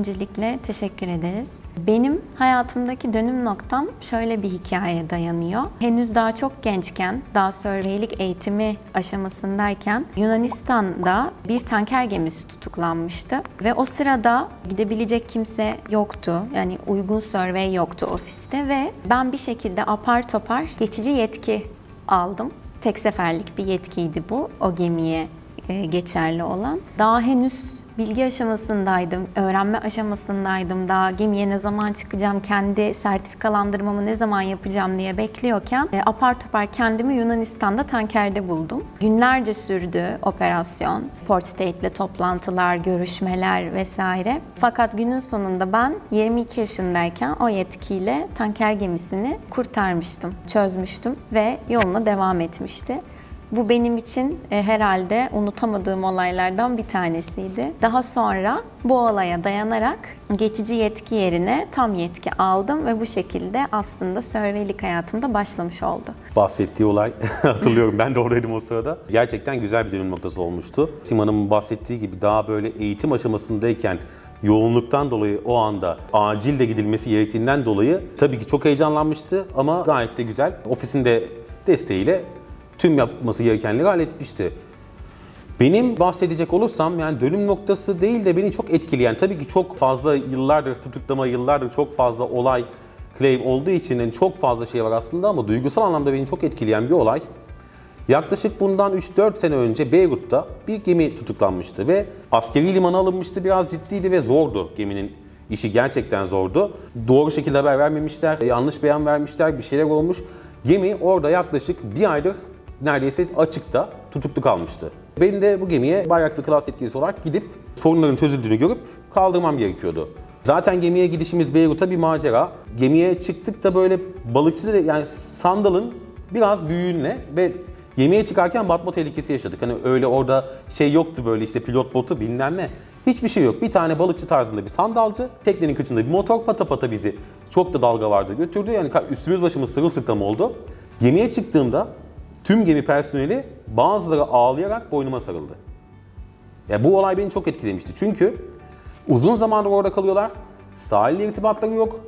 Öncelikle teşekkür ederiz. Benim hayatımdaki dönüm noktam şöyle bir hikayeye dayanıyor. Henüz daha çok gençken, daha surveylik eğitimi aşamasındayken Yunanistan'da bir tanker gemisi tutuklanmıştı. Ve o sırada gidebilecek kimse yoktu. Yani uygun survey yoktu ofiste ve ben bir şekilde apar topar geçici yetki aldım. Tek seferlik bir yetkiydi bu o gemiye e, geçerli olan. Daha henüz bilgi aşamasındaydım, öğrenme aşamasındaydım. Daha gemiye ne zaman çıkacağım, kendi sertifikalandırmamı ne zaman yapacağım diye bekliyorken e, apar topar kendimi Yunanistan'da tankerde buldum. Günlerce sürdü operasyon. Port State'le toplantılar, görüşmeler vesaire. Fakat günün sonunda ben 22 yaşındayken o yetkiyle tanker gemisini kurtarmıştım, çözmüştüm ve yoluna devam etmişti. Bu benim için e, herhalde unutamadığım olaylardan bir tanesiydi. Daha sonra bu olaya dayanarak geçici yetki yerine tam yetki aldım ve bu şekilde aslında surveylik hayatımda başlamış oldu. bahsettiği olay hatırlıyorum. Ben de oradaydım o sırada. Gerçekten güzel bir dönüm noktası olmuştu. Siman'ın bahsettiği gibi daha böyle eğitim aşamasındayken yoğunluktan dolayı o anda acil de gidilmesi gerektiğinden dolayı tabii ki çok heyecanlanmıştı ama gayet de güzel. Ofisinde desteğiyle tüm yapması gerekenleri halletmişti. Benim bahsedecek olursam yani dönüm noktası değil de beni çok etkileyen tabii ki çok fazla yıllardır tutuklama, yıllardır çok fazla olay claim olduğu için yani çok fazla şey var aslında ama duygusal anlamda beni çok etkileyen bir olay. Yaklaşık bundan 3-4 sene önce Beyrut'ta bir gemi tutuklanmıştı ve askeri limana alınmıştı. Biraz ciddiydi ve zordu geminin işi gerçekten zordu. Doğru şekilde haber vermemişler, yanlış beyan vermişler, bir şeyler olmuş. Gemi orada yaklaşık bir aydır neredeyse açıkta tutuklu kalmıştı. Benim de bu gemiye bayraklı klas yetkilisi olarak gidip sorunların çözüldüğünü görüp kaldırmam gerekiyordu. Zaten gemiye gidişimiz Beyrut'a bir macera. Gemiye çıktık da böyle balıkçı yani sandalın biraz büyüğünle ve gemiye çıkarken batma tehlikesi yaşadık. Hani öyle orada şey yoktu böyle işte pilot botu bilmem ne. Hiçbir şey yok. Bir tane balıkçı tarzında bir sandalcı, teknenin kıçında bir motor pata pata bizi çok da dalga vardı götürdü. Yani üstümüz başımız sırılsıklam oldu. Gemiye çıktığımda tüm gemi personeli bazıları ağlayarak boynuma sarıldı. Ya bu olay beni çok etkilemişti. Çünkü uzun zamandır orada kalıyorlar. Sahille irtibatları yok.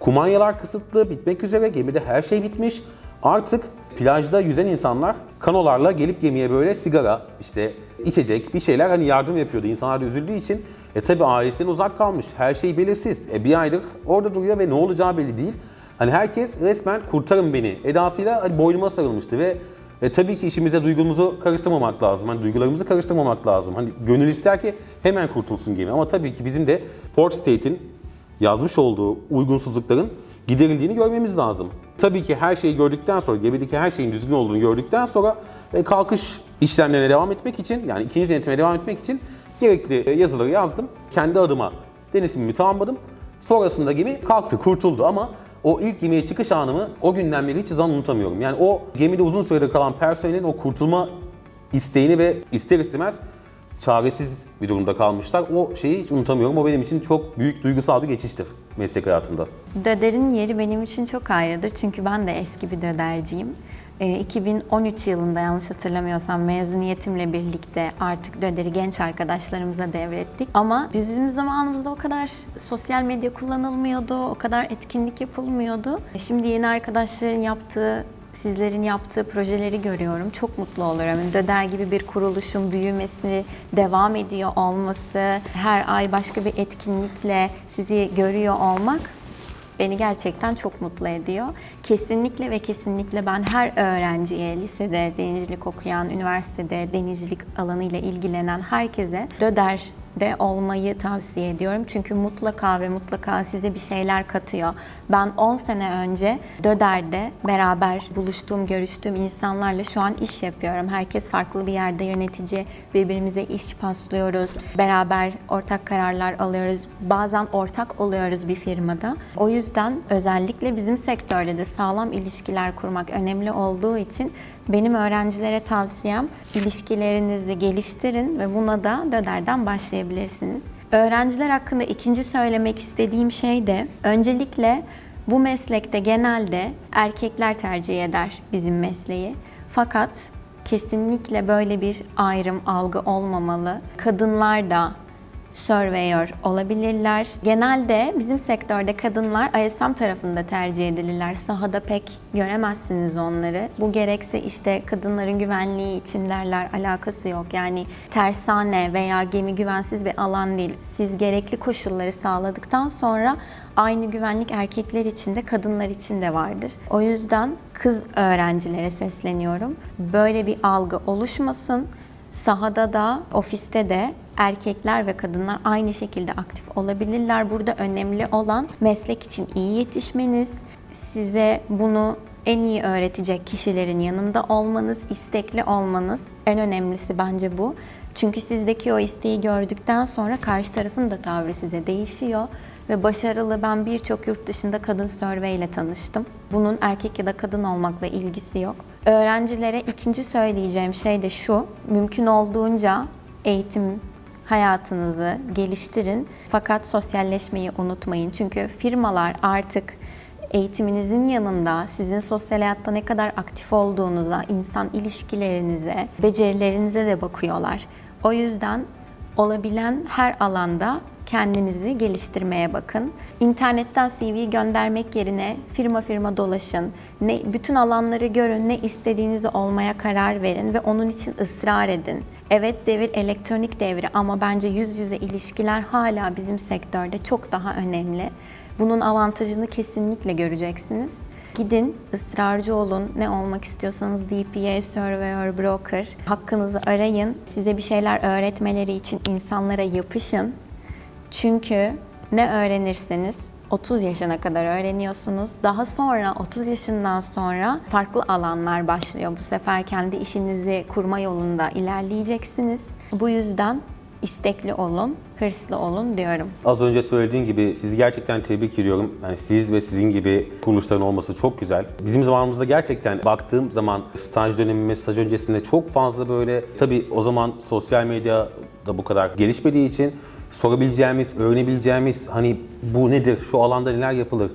Kumanyalar kısıtlı, bitmek üzere. Gemide her şey bitmiş. Artık plajda yüzen insanlar kanolarla gelip gemiye böyle sigara, işte içecek bir şeyler hani yardım yapıyordu. İnsanlar da üzüldüğü için. E tabi ailesinden uzak kalmış. Her şey belirsiz. E bir aydır orada duruyor ve ne olacağı belli değil. Hani herkes resmen kurtarın beni edasıyla hani boynuma sarılmıştı ve e, tabii ki işimize duygumuzu karıştırmamak lazım. Hani duygularımızı karıştırmamak lazım. Hani gönül ister ki hemen kurtulsun gemi ama tabii ki bizim de Port State'in yazmış olduğu uygunsuzlukların giderildiğini görmemiz lazım. Tabii ki her şeyi gördükten sonra, gemideki her şeyin düzgün olduğunu gördükten sonra e, kalkış işlemlerine devam etmek için, yani ikinci denetime devam etmek için gerekli e, yazıları yazdım. Kendi adıma denetimimi tamamladım. Sonrasında gemi kalktı, kurtuldu ama o ilk gemiye çıkış anımı o günden beri hiç zaman unutamıyorum. Yani o gemide uzun süredir kalan personelin o kurtulma isteğini ve ister istemez çaresiz bir durumda kalmışlar. O şeyi hiç unutamıyorum. O benim için çok büyük duygusal bir geçiştir meslek hayatımda. Döder'in yeri benim için çok ayrıdır çünkü ben de eski bir döderciyim. Ee, 2013 yılında yanlış hatırlamıyorsam mezuniyetimle birlikte artık Döder'i genç arkadaşlarımıza devrettik. Ama bizim zamanımızda o kadar sosyal medya kullanılmıyordu, o kadar etkinlik yapılmıyordu. Şimdi yeni arkadaşların yaptığı sizlerin yaptığı projeleri görüyorum. Çok mutlu oluyorum. Döder gibi bir kuruluşun büyümesi, devam ediyor olması, her ay başka bir etkinlikle sizi görüyor olmak beni gerçekten çok mutlu ediyor. Kesinlikle ve kesinlikle ben her öğrenciye, lisede denizcilik okuyan, üniversitede denizcilik alanıyla ilgilenen herkese Döder de olmayı tavsiye ediyorum. Çünkü mutlaka ve mutlaka size bir şeyler katıyor. Ben 10 sene önce Döder'de beraber buluştuğum, görüştüğüm insanlarla şu an iş yapıyorum. Herkes farklı bir yerde yönetici, birbirimize iş paslıyoruz. Beraber ortak kararlar alıyoruz. Bazen ortak oluyoruz bir firmada. O yüzden özellikle bizim sektörde de sağlam ilişkiler kurmak önemli olduğu için benim öğrencilere tavsiyem ilişkilerinizi geliştirin ve buna da Döder'den başlayabilirsiniz. Öğrenciler hakkında ikinci söylemek istediğim şey de öncelikle bu meslekte genelde erkekler tercih eder bizim mesleği. Fakat kesinlikle böyle bir ayrım algı olmamalı. Kadınlar da surveyor olabilirler. Genelde bizim sektörde kadınlar ISM tarafında tercih edilirler. Sahada pek göremezsiniz onları. Bu gerekse işte kadınların güvenliği için derler alakası yok. Yani tersane veya gemi güvensiz bir alan değil. Siz gerekli koşulları sağladıktan sonra aynı güvenlik erkekler için de kadınlar için de vardır. O yüzden kız öğrencilere sesleniyorum. Böyle bir algı oluşmasın. Sahada da, ofiste de erkekler ve kadınlar aynı şekilde aktif olabilirler. Burada önemli olan meslek için iyi yetişmeniz, size bunu en iyi öğretecek kişilerin yanında olmanız, istekli olmanız. En önemlisi bence bu. Çünkü sizdeki o isteği gördükten sonra karşı tarafın da tavrı size değişiyor ve başarılı ben birçok yurt dışında kadın survey ile tanıştım. Bunun erkek ya da kadın olmakla ilgisi yok. Öğrencilere ikinci söyleyeceğim şey de şu, mümkün olduğunca eğitim hayatınızı geliştirin fakat sosyalleşmeyi unutmayın. Çünkü firmalar artık eğitiminizin yanında sizin sosyal hayatta ne kadar aktif olduğunuza, insan ilişkilerinize, becerilerinize de bakıyorlar. O yüzden olabilen her alanda kendinizi geliştirmeye bakın. İnternetten CV göndermek yerine firma firma dolaşın. Ne bütün alanları görün, ne istediğinizi olmaya karar verin ve onun için ısrar edin. Evet devir elektronik devri ama bence yüz yüze ilişkiler hala bizim sektörde çok daha önemli. Bunun avantajını kesinlikle göreceksiniz. Gidin, ısrarcı olun. Ne olmak istiyorsanız DPA, Surveyor, Broker. Hakkınızı arayın. Size bir şeyler öğretmeleri için insanlara yapışın. Çünkü ne öğrenirseniz 30 yaşına kadar öğreniyorsunuz. Daha sonra 30 yaşından sonra farklı alanlar başlıyor. Bu sefer kendi işinizi kurma yolunda ilerleyeceksiniz. Bu yüzden istekli olun, hırslı olun diyorum. Az önce söylediğin gibi sizi gerçekten tebrik ediyorum. Yani siz ve sizin gibi kuruluşların olması çok güzel. Bizim zamanımızda gerçekten baktığım zaman staj dönemimiz, staj öncesinde çok fazla böyle tabii o zaman sosyal medya da bu kadar gelişmediği için sorabileceğimiz, öğrenebileceğimiz hani bu nedir, şu alanda neler yapılır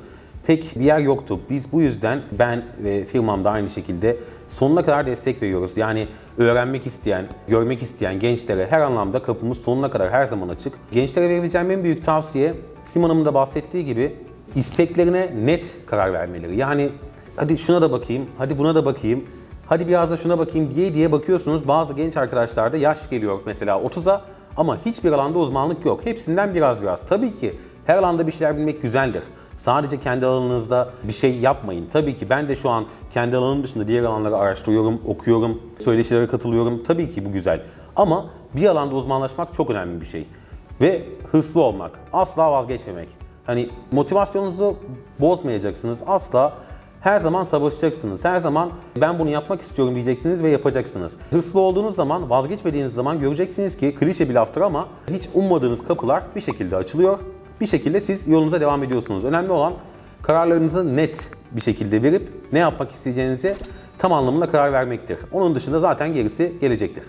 pek bir yer yoktu. Biz bu yüzden ben ve firmam da aynı şekilde sonuna kadar destek veriyoruz. Yani öğrenmek isteyen, görmek isteyen gençlere her anlamda kapımız sonuna kadar her zaman açık. Gençlere verebileceğim en büyük tavsiye Sim Hanım'ın da bahsettiği gibi isteklerine net karar vermeleri. Yani hadi şuna da bakayım, hadi buna da bakayım, hadi biraz da şuna bakayım diye diye bakıyorsunuz. Bazı genç arkadaşlarda yaş geliyor mesela 30'a ama hiçbir alanda uzmanlık yok. Hepsinden biraz biraz. Tabii ki her alanda bir şeyler bilmek güzeldir. Sadece kendi alanınızda bir şey yapmayın. Tabii ki ben de şu an kendi alanım dışında diğer alanları araştırıyorum, okuyorum, söyleşilere katılıyorum. Tabii ki bu güzel. Ama bir alanda uzmanlaşmak çok önemli bir şey. Ve hırslı olmak, asla vazgeçmemek. Hani motivasyonunuzu bozmayacaksınız. Asla her zaman savaşacaksınız. Her zaman ben bunu yapmak istiyorum diyeceksiniz ve yapacaksınız. Hırslı olduğunuz zaman, vazgeçmediğiniz zaman göreceksiniz ki klişe bir laftır ama hiç ummadığınız kapılar bir şekilde açılıyor. Bir şekilde siz yolunuza devam ediyorsunuz. Önemli olan kararlarınızı net bir şekilde verip ne yapmak isteyeceğinizi tam anlamıyla karar vermektir. Onun dışında zaten gerisi gelecektir.